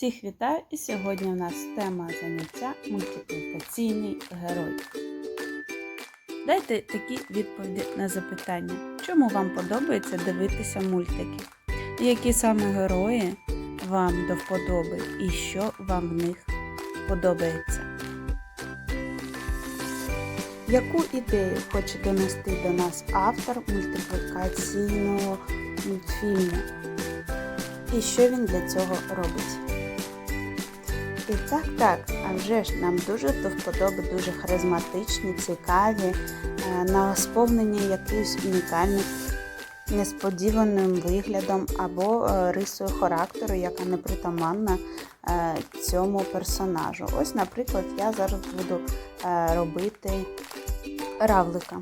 Всіх вітаю! І сьогодні у нас тема заняття мультиплікаційний герой. Дайте такі відповіді на запитання, чому вам подобається дивитися мультики? Які саме герої вам до вподоби і що вам в них подобається? Яку ідею хоче донести до нас автор мультиплікаційного мультфільму? І що він для цього робить? І так, так, а вже ж нам дуже до вподоби дуже харизматичні, цікаві, е, на сповнення якихось унікальних, несподіваним виглядом або е, рисою характеру, яка непритаманна е, цьому персонажу. Ось, наприклад, я зараз буду робити равлика.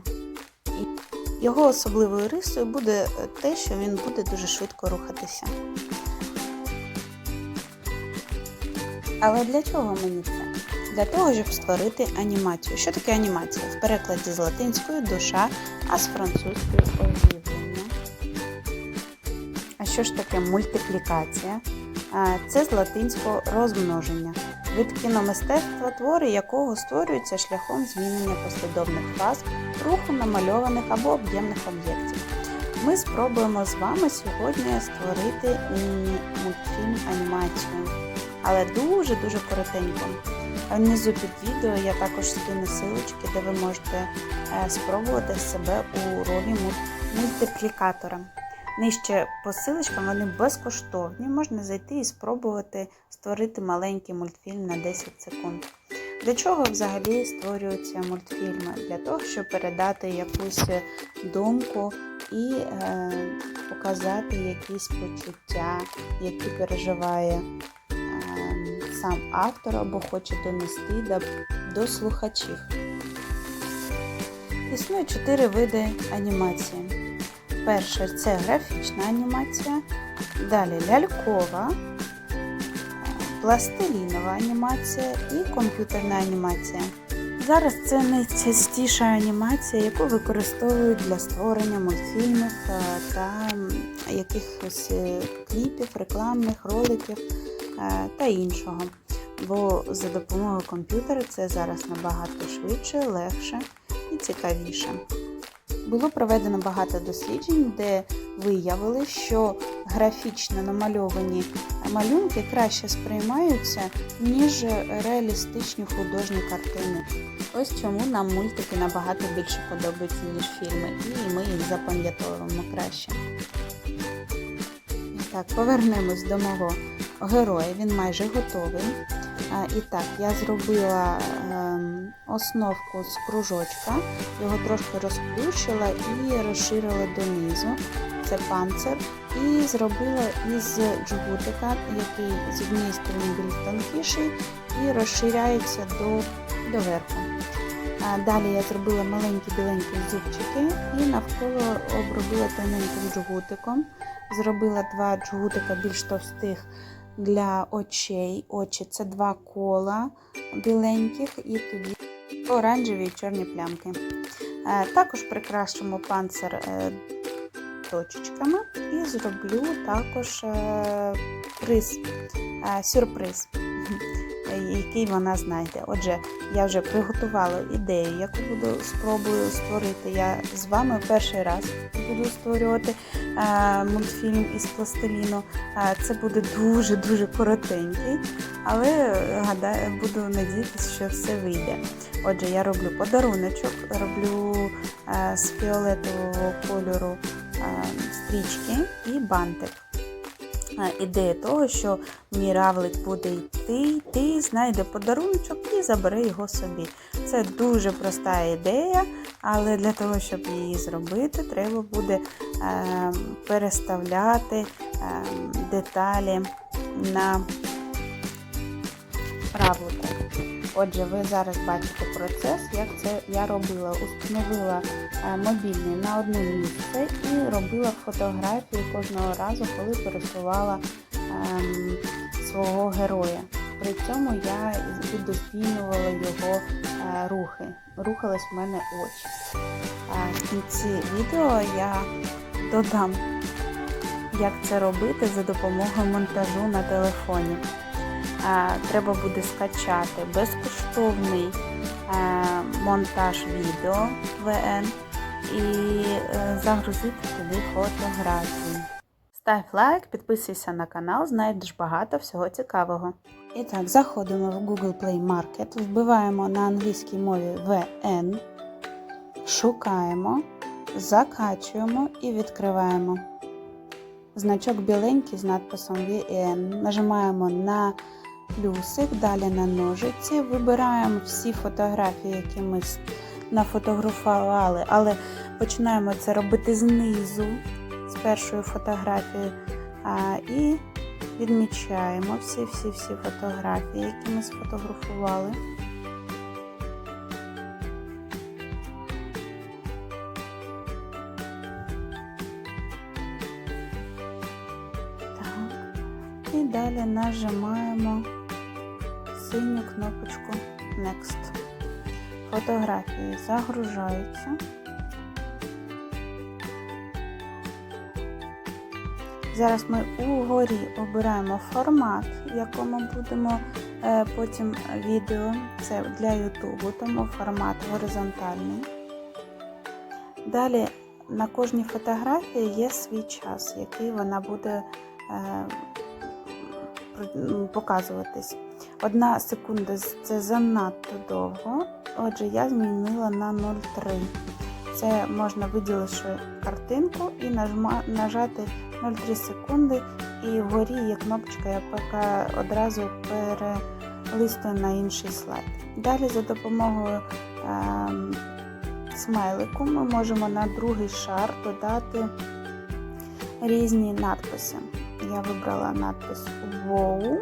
Його особливою рисою буде те, що він буде дуже швидко рухатися. Але для чого мені це? Для того, щоб створити анімацію. Що таке анімація? В перекладі з латинської душа, а з французької оживлення. А що ж таке мультиплікація? Це з латинського розмноження. Вид кіномистецтва, твори якого створюються шляхом змінення послідовних фаз руху намальованих або об'ємних об'єктів. Ми спробуємо з вами сьогодні створити міні-мультфільм анімацію але дуже-дуже коротенько. Внизу під відео я також скину силочки, де ви можете е, спробувати себе у ролі мультиплікатора. Нижче по силочкам вони безкоштовні, можна зайти і спробувати створити маленький мультфільм на 10 секунд. Для чого взагалі створюються мультфільми? Для того, щоб передати якусь думку і е, показати якісь почуття, які переживає сам автор або хоче донести до, слухачів. Існує чотири види анімації. Перше це графічна анімація, далі лялькова, пластилінова анімація і комп'ютерна анімація. Зараз це найчастіша анімація, яку використовують для створення мультфільмів та якихось е, кліпів, рекламних роликів. Е, та іншого. Бо за допомогою комп'ютера це зараз набагато швидше, легше і цікавіше. Було проведено багато досліджень, де виявили, що графічно намальовані малюнки краще сприймаються, ніж реалістичні художні картини. Ось чому нам мультики набагато більше подобаються, ніж фільми, і ми їх запам'ятовуємо краще. Так, повернемось до мого героя, він майже готовий. І так, я зробила ем, основку з кружочка, його трошки розплющила і розширила донизу. Це панцир. І зробила із джгутика, який з однієї сторони більш тонкіший і розширяється до, до верху. Далі я зробила маленькі біленькі зубчики і навколо обробила тоненьким джгутиком. Зробила два джгутика більш товстих для очей. Очі це два кола біленьких і тоді оранжеві і чорні плямки. Е, також прикрашимо панцир е, точечками і зроблю також е, приз, сюрприз який вона знайде. Отже, я вже приготувала ідею, яку буду спробую створити. Я з вами перший раз буду створювати е, мультфільм із пластиліну. Е, це буде дуже-дуже коротенький, але гадаю, буду надіятися, що все вийде. Отже, я роблю подаруночок, роблю е, з фіолетового кольору е, стрічки і бантик ідея того, що мій равлик буде йти, йти, знайде подарунок і забере його собі. Це дуже проста ідея, але для того, щоб її зробити, треба буде е, переставляти е, деталі на равлика. Отже, ви зараз бачите процес, як це я робила. Установила е, мобільний на одне місце і робила фотографії кожного разу, коли пересувала ем, свого героя. При цьому я відоспінювала його е, рухи. Рухались в мене очі. В кінці відео я додам, як це робити за допомогою монтажу на телефоні. Е, треба буде скачати безкоштовний е, монтаж відео VN і е, загрузити туди фотографії. Став лайк, підписуйся на канал, знайдеш багато всього цікавого. І так, заходимо в Google Play Market, вбиваємо на англійській мові VN, шукаємо, закачуємо і відкриваємо. Значок біленький з надписом VN. Нажимаємо на плюсик, далі на ножиці, вибираємо всі фотографії, які ми нафотографували, але починаємо це робити знизу, з першої фотографії. І відмічаємо всі-всі-всі фотографії, які ми сфотографували. Так. І далі нажимаємо кнопочку Next. Фотографії загружаються. Зараз ми угорі обираємо формат, в якому будемо е, потім відео. Це для Ютубу, тому формат горизонтальний. Далі на кожній фотографії є свій час, який вона буде е, показуватись. Одна секунда це занадто довго. Отже, я змінила на 0,3. Це можна виділивши картинку і нажати 0,3 секунди. І вгорі є кнопочка, яка одразу перелистує на інший слайд. Далі за допомогою ем, смайлику ми можемо на другий шар додати різні надписи. Я вибрала надпис Wow.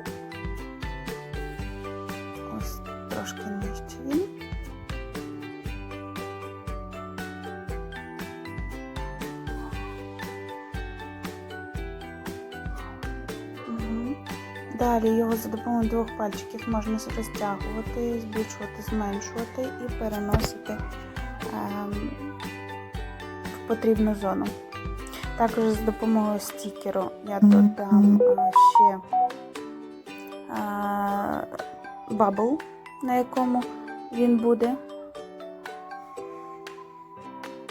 Далі його за допомогою двох пальчиків можна розтягувати, збільшувати, зменшувати і переносити ем, в потрібну зону. Також з допомогою стікеру я додам е, ще е, бабл, на якому він буде.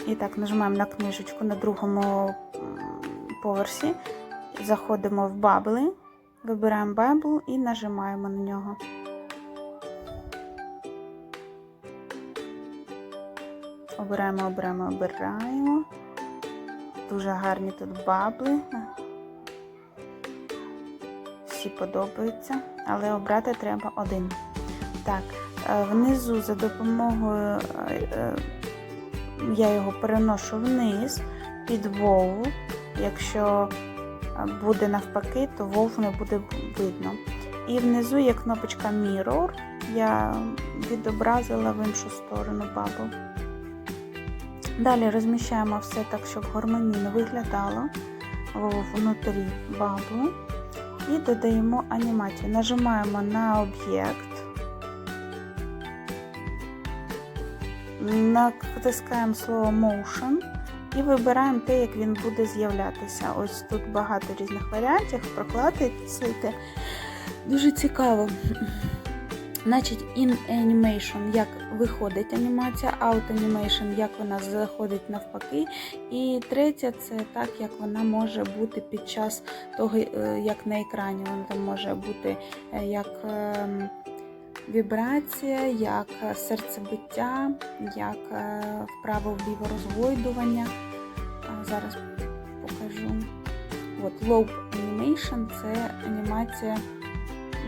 І так, нажимаємо на книжечку на другому поверсі. Заходимо в бабли, вибираємо бабл і нажимаємо на нього. Обираємо, обираємо, обираємо. Дуже гарні тут бабли. Всі подобаються, але обрати треба один. Так, е, внизу за допомогою е, е, я його переношу вниз під вову. Якщо буде навпаки, то вов не буде видно. І внизу є кнопочка Mirror. Я відобразила в іншу сторону бабл. Далі розміщаємо все так, щоб гармонійно виглядало внутрі баблу. І додаємо анімацію. Нажимаємо на об'єкт, натискаємо слово Motion і вибираємо те, як він буде з'являтися. Ось тут багато різних варіантів, прокладайте. Дуже цікаво. Значить, in animation, як виходить анімація, out animation, як вона заходить навпаки. І третє, це так, як вона може бути під час того, е, як на екрані. Вона там може бути е, як ем, вібрація, як серцебиття, як е, вправо-вліво розгойдування. Зараз покажу. От, loop animation це анімація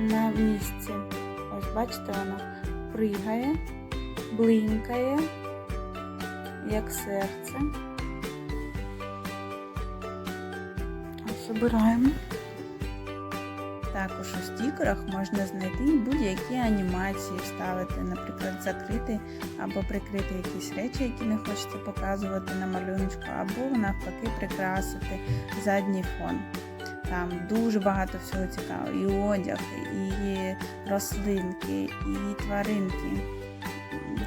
на місці. Ось бачите, вона пригає, блинкає, як серце. Ось. Також у стікерах можна знайти будь-які анімації, вставити, наприклад, закрити або прикрити якісь речі, які не хочете показувати на малюночку, або навпаки прикрасити задній фон. Там дуже багато всього цікавого. І одяг, і рослинки, і тваринки.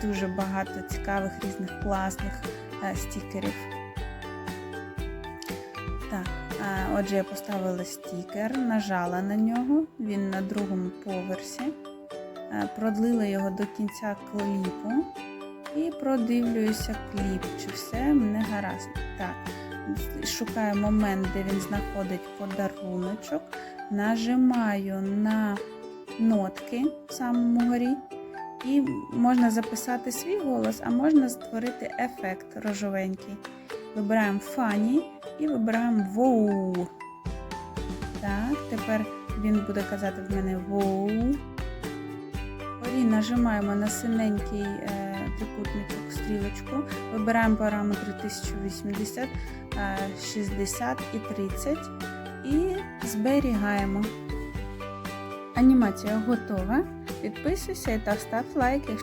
Дуже багато цікавих різних класних е, стікерів. Отже, я поставила стікер, нажала на нього, він на другому поверсі. Е, Продлила його до кінця кліпу і продивлююся кліп, чи все мене гаразд. Так, шукаю момент, де він знаходить подаруночок, нажимаю на нотки в самому горі. І можна записати свій голос, а можна створити ефект рожовенький. Вибираємо Funny і вибираємо Воу. Так, тепер він буде казати в мене Воу. Вгорі нажимаємо на синенький е, трикутничок стрілочку, вибираємо параметри 1080, е, 60 і 30 і зберігаємо. Анімація готова. Підписуйся та став лайк.